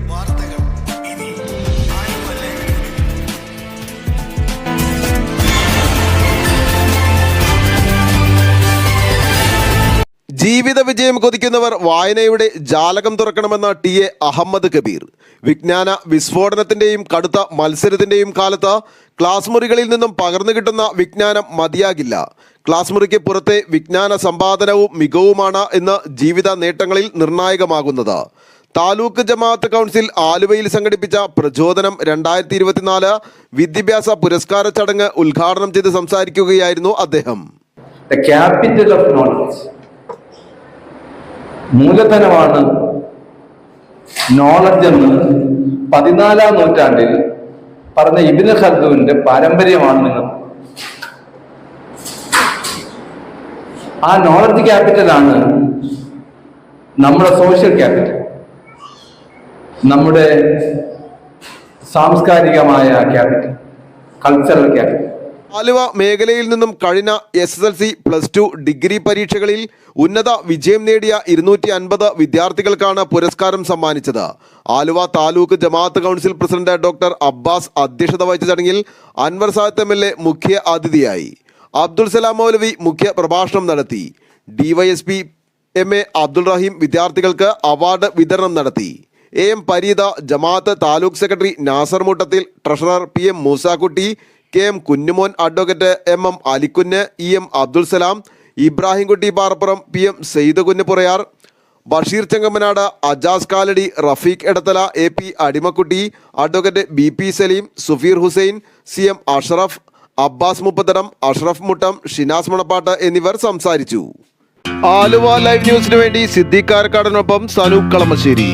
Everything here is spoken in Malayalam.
വാർത്തകൾ ഇനി. ജീവിത വിജയം കൊതിക്കുന്നവർ വായനയുടെ ജാലകം തുറക്കണമെന്ന ടി എ അഹമ്മദ് കബീർ. വിജ്ഞാന വിസ്ഫോടനത്തിന്റെയും കടുത്ത മത്സരത്തിന്റെയും കാലത്ത് ക്ലാസ് മുറികളിൽ നിന്നും പകർന്നു കിട്ടുന്ന വിജ്ഞാനം മതിയാകില്ല. ക്ലാസ് മുറിക്ക് പുറത്തെ വിജ്ഞാന സമ്പാദനവും മികവുമാണ് ഇന്ന് ജീവിത നേട്ടങ്ങളിൽ നിർണായകമാകുന്നത്. താലൂക്ക് ജമാഅത്ത് കൗൺസിൽ ആലുവയിൽ സംഘടിപ്പിച്ച പ്രചോദനം രണ്ടായിരത്തി ഇരുപത്തിനാല് വിദ്യാഭ്യാസ പുരസ്കാര ചടങ്ങ് ഉദ്ഘാടനം ചെയ്ത് സംസാരിക്കുകയായിരുന്നു അദ്ദേഹം. ക്യാപിറ്റൽ ഓഫ് നോളജ് മൂലധനമാണ് നോളജ് എന്ന് പതിനാലാം നൂറ്റാണ്ടിൽ പറഞ്ഞ ഇബിന് ഖൽദൂന്റെ പാരമ്പര്യമാണ് നിങ്ങൾ. ആ നോളജ് ക്യാപിറ്റലാണ് നമ്മുടെ സോഷ്യൽ ക്യാപിറ്റൽ നമ്മുടെ സാംസ്കാരികമായ ക്യാപിറ്റൽ കൾച്ചറൽ ക്യാപിറ്റൽ. ആലുവ മേഖലയിൽ നിന്നും കഴിഞ്ഞ S S L C plus two degree പരീക്ഷകളിൽ ഉന്നത വിജയം നേടിയ ഇരുന്നൂറ്റി അൻപത് വിദ്യാർത്ഥികൾക്കാണ് പുരസ്കാരം സമ്മാനിച്ചത്. Aluva taluk Jamaat council president doctor Abbas അധ്യക്ഷത വഹിച്ച ചടങ്ങിൽ Anwar Sadath M L A മുഖ്യ അതിഥിയായി. അബ്ദുൾ സലാം മൗലവി മുഖ്യ പ്രഭാഷണം നടത്തി. DYSP M A Abdul Raheem വിദ്യാർത്ഥികൾക്ക് അവാർഡ് വിതരണം നടത്തി. A M Pareetha Jamaat taluk secretary Nasar Muttathil treasurer P M Moosakutty K M Kunjumon advocate M M Alikunju E M Abdul Salam Ibrahimkutty Parappuram P M Saeed Kunjupurayar Basheer Chengamanad Ajas Kalady Rafeeq Edathala A P Adimakutty advocate B P Saleem Sufeer Hussain C M Ashraf Abbas Muppathadam Ashraf Muttam Shinas Manappattu എന്നിവർ സംസാരിച്ചു. ആലുവ ലൈവ് ന്യൂസിനു വേണ്ടി സിദ്ദിഖ് കാരക്കാടനൊപ്പം സനൂപ് കളമശ്ശേരി.